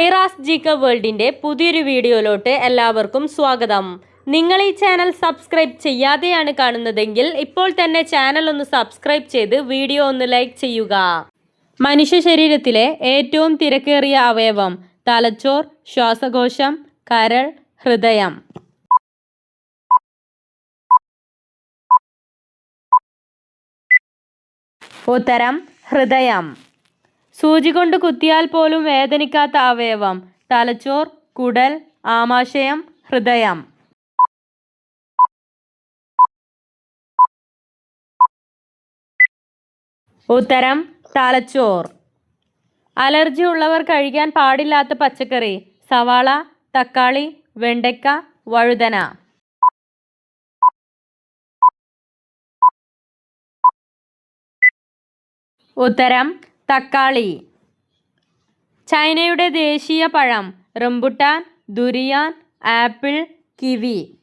ഐറാസ് ജിക്ക വേൾഡിന്റെ പുതിയൊരു വീഡിയോയിലോട്ട് എല്ലാവർക്കും സ്വാഗതം. നിങ്ങൾ ഈ ചാനൽ സബ്സ്ക്രൈബ് ചെയ്യാതെയാണ് കാണുന്നതെങ്കിൽ ഇപ്പോൾ തന്നെ ചാനൽ ഒന്ന് സബ്സ്ക്രൈബ് ചെയ്ത് വീഡിയോ ഒന്ന് ലൈക്ക് ചെയ്യുക. മനുഷ്യ ശരീരത്തിലെ ഏറ്റവും തിരക്കേറിയ അവയവം തലച്ചോർ ശ്വാസകോശം കരൾ ഹൃദയം. ഉത്തരം ഹൃദയം. സൂചി കൊണ്ട് കുത്തിയാൽ പോലും വേദനിക്കാത്ത അവയവം. തലച്ചോർ കുടൽ ആമാശയം ഹൃദയം. ഉത്തരം തലച്ചോർ. അലർജി ഉള്ളവർ കഴിക്കാൻ പാടില്ലാത്ത പച്ചക്കറി. സവാള തക്കാളി വെണ്ടയ്ക്ക വഴുതന. ഉത്തരം തക്കാളി. ചൈനയുടെ ദേശീയ പഴം റംബുട്ടാൻ ദുരിയാൻ ആപ്പിൾ കിവി.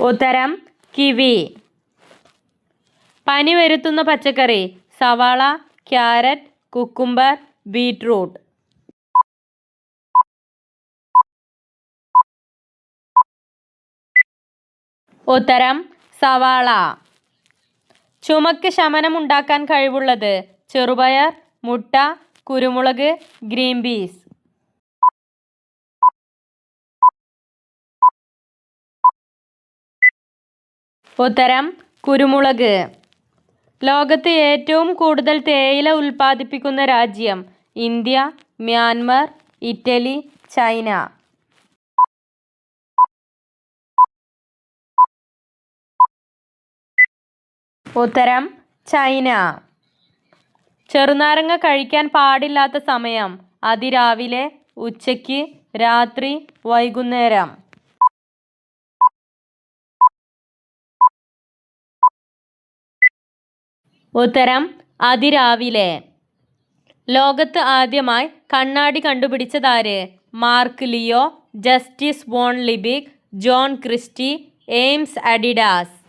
ഉത്തരം കിവി. പനി വരുത്തുന്ന പച്ചക്കറി സവാള ക്യാരറ്റ് കുക്കുംബർ ബീറ്റ്റൂട്ട്. ഉത്തരം സവാള. ചുമക്ക് ശമനമുണ്ടാക്കാൻ കഴിവുള്ളത് ചെറുപയർ മുട്ട കുരുമുളക് ഗ്രീൻ പീസ്. ഉത്തരം കുരുമുളക്. ലോകത്ത് ഏറ്റവും കൂടുതൽ തേയില ഉൽപ്പാദിപ്പിക്കുന്ന രാജ്യം ഇന്ത്യ മ്യാൻമർ ഇറ്റലി ചൈന. ഉത്തരം ചൈന. ചെറുനാരങ്ങ കഴിക്കാൻ പാടില്ലാത്ത സമയം അതിരാവിലെ ഉച്ചയ്ക്ക് രാത്രി വൈകുന്നേരം. ഉത്തരം അതിരാവിലെ. ലോകത്ത് ആദ്യമായി കണ്ണാടി കണ്ടുപിടിച്ചതാര്? Mark Leo Justus von Liebig John Christie Ames Adidas.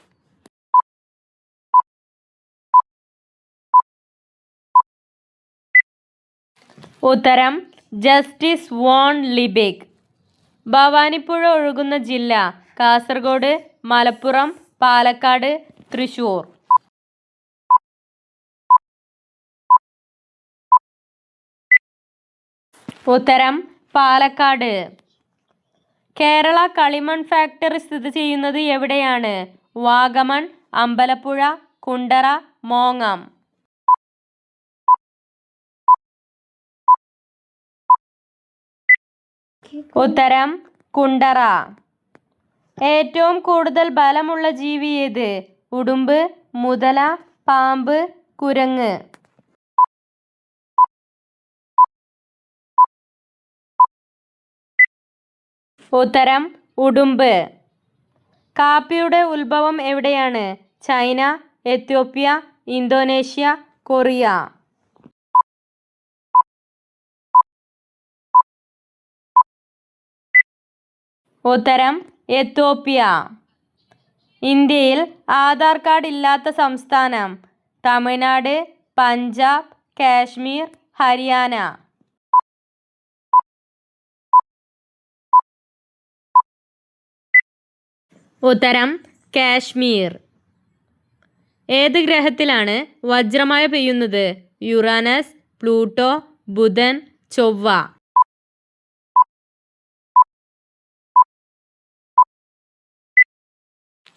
ഉത്തരം ജസ്റ്റിസ് വോൺ ലിബേഗ്. ഭവാനിപ്പുഴ ഒഴുകുന്ന ജില്ല കാസർഗോഡ് മലപ്പുറം പാലക്കാട് തൃശൂർ. ഉത്തരം പാലക്കാട്. കേരള കളിമൺ ഫാക്ടറി സ്ഥിതി ചെയ്യുന്നത് എവിടെയാണ്? വാഗമൺ അമ്പലപ്പുഴ കുണ്ടറ മോങ്ങം. ഉത്തരം കുണ്ടറ. ഏറ്റവും കൂടുതൽ ബലമുള്ള ജീവി ഏത്? ഉടുമ്പ് മുതല പാമ്പ് കുരങ്ങ്. ഉത്തരം ഉടുമ്പ്. കാപ്പിയുടെ ഉത്ഭവം എവിടെയാണ്? China Ethiopia Indonesia Korea. ഉത്തരം എത്യോപ്യ. ഇന്ത്യയിൽ ആധാർ കാർഡ് ഇല്ലാത്ത സംസ്ഥാനം തമിഴ്നാട് പഞ്ചാബ് കാശ്മീർ ഹരിയാന. ഉത്തരം കാശ്മീർ. ഏത് ഗ്രഹത്തിലാണ് വജ്രമായ പെയ്യുന്നത്? യുറാനസ് പ്ലൂട്ടോ ബുധൻ ചൊവ്വ.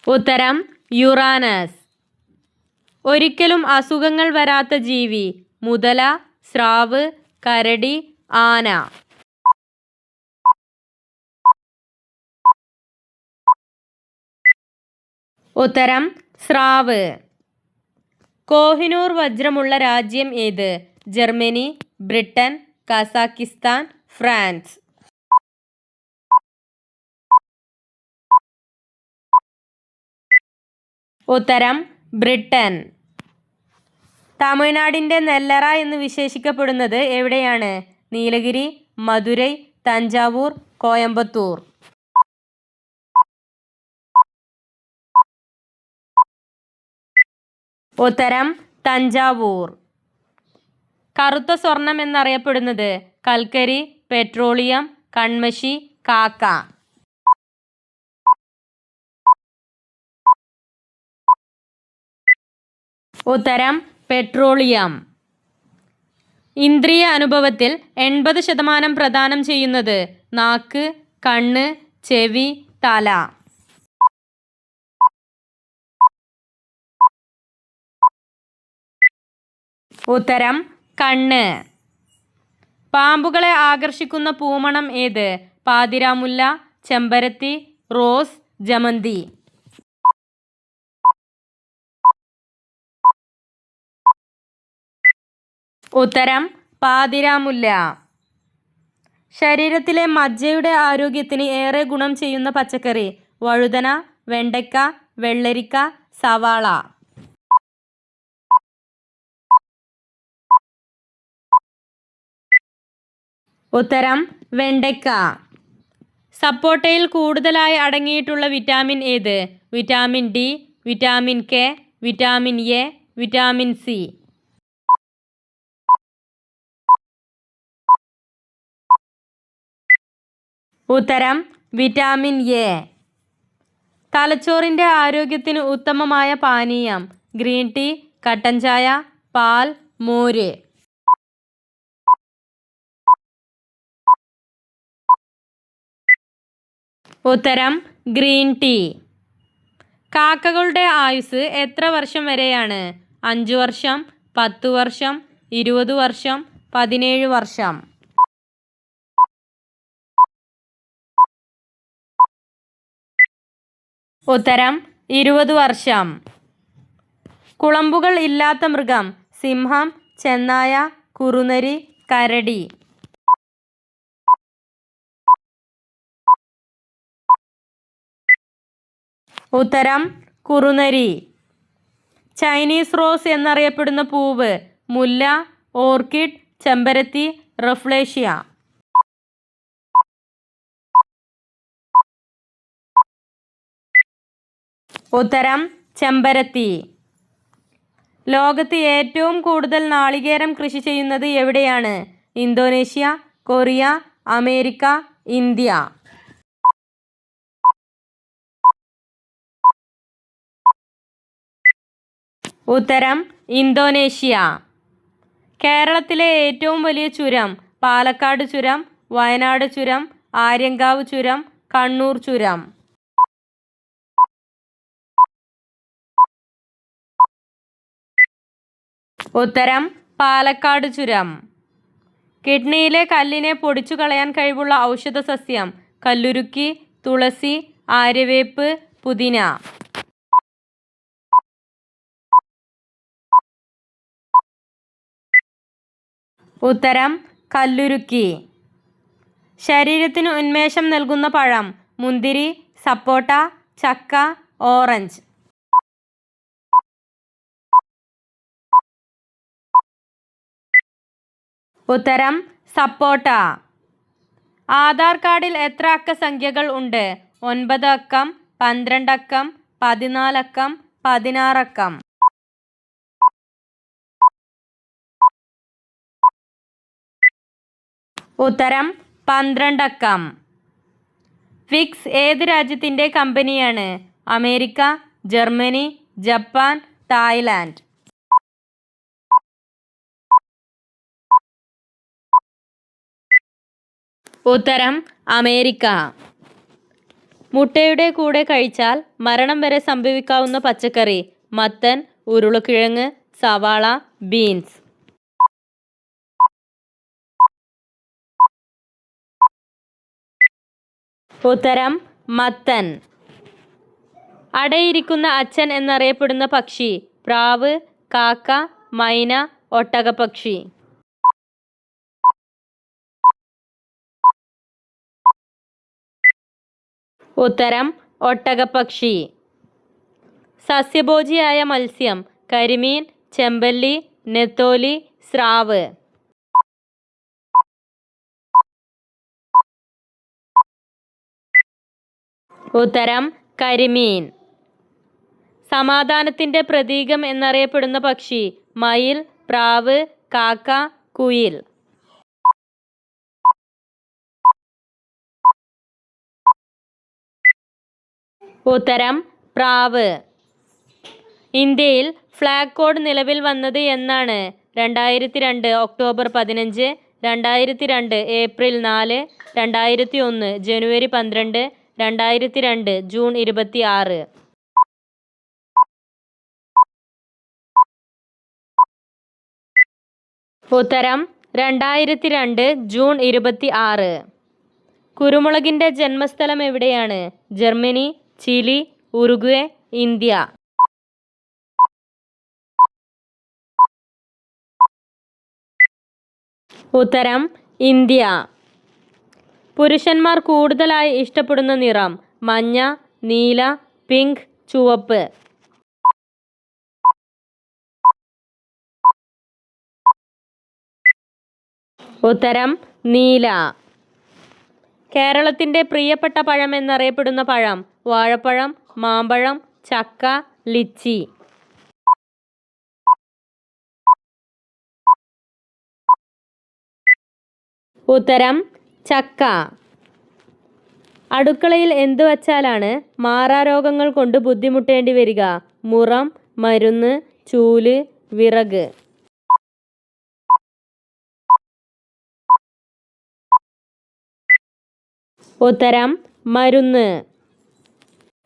ഉത്തരം യുറാനസ്. ഒരിക്കലും അസുഖങ്ങൾ വരാത്ത ജീവി മുതല സ്രാവ് കരടി ആന. ഉത്തരം സ്രാവ്. കോഹിനൂർ വജ്രമുള്ള രാജ്യം ഏത്? Germany Britain Kazakhstan France. ഉത്തരം ബ്രിട്ടൻ. തമിഴ്നാടിന്റെ നെല്ലറ എന്ന് വിശേഷിക്കപ്പെടുന്നത് എവിടെയാണ്? നീലഗിരി മധുരൈ തഞ്ചാവൂർ കോയമ്പത്തൂർ. ഉത്തരം തഞ്ചാവൂർ. കറുത്ത സ്വർണം എന്നറിയപ്പെടുന്നത് കൽക്കരി പെട്രോളിയം കൺമഷി കാക്ക. ഉത്തരം പെട്രോളിയം. ഇന്ദ്രിയ അനുഭവത്തിൽ എൺപത് ശതമാനം പ്രദാനം ചെയ്യുന്നത് നാക്ക് കണ്ണ് ചെവി തല. ഉത്തരം കണ്ണ്. പാമ്പുകളെ ആകർഷിക്കുന്ന പൂമണം ഏത്? പാതിരാമുല്ല ചെമ്പരത്തി റോസ് ജമന്തി. ഉത്തരം പാതിരാമുല്ല. ശരീരത്തിലെ മജ്ജയുടെ ആരോഗ്യത്തിന് ഏറെ ഗുണം ചെയ്യുന്ന പച്ചക്കറി വഴുതന വെണ്ടയ്ക്ക വെള്ളരിക്ക സവാള. ഉത്തരം വെണ്ടയ്ക്ക. സപ്പോട്ടയിൽ കൂടുതലായി അടങ്ങിയിട്ടുള്ള വിറ്റാമിൻ ഏത്? Vitamin D vitamin K vitamin A vitamin C. ഉത്തരം വിറ്റാമിൻ എ. തലച്ചോറിന്റെ ആരോഗ്യത്തിന് ഉത്തമമായ പാനീയം ഗ്രീൻ ടീ കട്ടൻ ചായ പാൽ മോര്. ഉത്തരം ഗ്രീൻ ടീ. കാക്കകളുടെ ആയുസ് എത്ര വർഷം വരെയാണ്? അഞ്ച് വർഷം പത്ത് വർഷം ഇരുപത് വർഷം പതിനേഴ് വർഷം. ഉത്തരം ഇരുപത് വർഷം. കുളമ്പുകൾ ഇല്ലാത്ത മൃഗം സിംഹം ചെന്നായ കുറുനരി കരടി. ഉത്തരം കുറുനരി. ചൈനീസ് റോസ് എന്നറിയപ്പെടുന്ന പൂവ് മുല്ല ഓർക്കിഡ് ചെമ്പരത്തി റഫ്ലേഷ്യ. ഉത്തരം ചെമ്പരത്തി. ലോകത്ത് ഏറ്റവും കൂടുതൽ നാളികേരം കൃഷി ചെയ്യുന്നത് എവിടെയാണ്? Indonesia Korea America India. ഉത്തരം ഇന്തോനേഷ്യ. കേരളത്തിലെ ഏറ്റവും വലിയ ചുരം പാലക്കാട് ചുരം വയനാട് ചുരം ആര്യങ്കാവ് ചുരം കണ്ണൂർ ചുരം. ഉത്തരം പാലക്കാട് ചുരം. കിഡ്നിയിലെ കല്ലിനെ പൊടിച്ചു കളയാൻ കഴിവുള്ള ഔഷധ സസ്യം കല്ലുരുക്കി തുളസി ആര്യവേപ്പ് പുതിന. ഉത്തരം കല്ലുരുക്കി. ശരീരത്തിന് ഉന്മേഷം നൽകുന്ന പഴം മുന്തിരി സപ്പോട്ട ചക്ക ഓറഞ്ച്. ഉത്തരം സപ്പോട്ട ആധാർ കാർഡിൽ എത്ര അക്ക സംഖ്യകൾ ഉണ്ട്? ഒൻപത് അക്കം പന്ത്രണ്ട് അക്കം പതിനാലക്കം പതിനാറക്കം ഉത്തരം പന്ത്രണ്ടക്കം ഫിക്സ് ഏത് രാജ്യത്തിന്റെ കമ്പനിയാണ്? America Germany Japan Thailand. ഉത്തരം അമേരിക്ക. മുട്ടയുടെ കൂടെ കഴിച്ചാൽ മരണം വരെ സംഭവിക്കാവുന്ന പച്ചക്കറി മത്തൻ ഉരുളക്കിഴങ്ങ് സവാള ബീൻസ്. ഉത്തരം മത്തൻ. അടയിരിക്കുന്ന അച്ഛൻ എന്നറിയപ്പെടുന്ന പക്ഷി പ്രാവ് കാക്ക മൈന ഒട്ടകപ്പക്ഷി. ഉത്തരം ഒട്ടകപ്പക്ഷി. സസ്യഭോജിയായ മത്സ്യം കരിമീൻ ചെമ്പല്ലി നെത്തോലി സ്രാവ്. ഉത്തരം കരിമീൻ. സമാധാനത്തിന്റെ പ്രതീകം എന്നറിയപ്പെടുന്ന പക്ഷി മയിൽ പ്രാവ് കാക്ക കുയിൽ. ഉത്തരം പ്രാവ്. ഇന്ത്യയിൽ ഫ്ലാഗ് കോഡ് നിലവിൽ വന്നത് എന്നാണ്. രണ്ടായിരത്തി രണ്ട് ഒക്ടോബർ പതിനഞ്ച് രണ്ടായിരത്തി രണ്ട് ഏപ്രിൽ നാല് രണ്ടായിരത്തി ഒന്ന് ജനുവരി പന്ത്രണ്ട് രണ്ടായിരത്തി രണ്ട് ജൂൺ ഇരുപത്തി ആറ് ഉത്തരം രണ്ടായിരത്തി രണ്ട് ജൂൺ ഇരുപത്തി ആറ് കുരുമുളകിന്റെ ജന്മസ്ഥലം എവിടെയാണ്? Germany Chile Uruguay India. ഉത്തരം ഇന്ത്യ. പുരുഷന്മാർ കൂടുതലായി ഇഷ്ടപ്പെടുന്ന നിറം മഞ്ഞ നീല പിങ്ക് ചുവപ്പ്. ഉത്തരം നീല. കേരളത്തിന്റെ പ്രിയപ്പെട്ട പഴം എന്നറിയപ്പെടുന്ന പഴം വാഴപ്പഴം മാമ്പഴം ചക്ക ലിച്ചി. ഉത്തരം ചക്ക. അടുക്കളയിൽ എന്തു വച്ചാലാണ് മാറാരോഗങ്ങൾ കൊണ്ട് ബുദ്ധിമുട്ടേണ്ടി വരിക? മുറം മരുന്ന് ചൂൽ വിറക്. ഉത്തരം മരുന്ന്.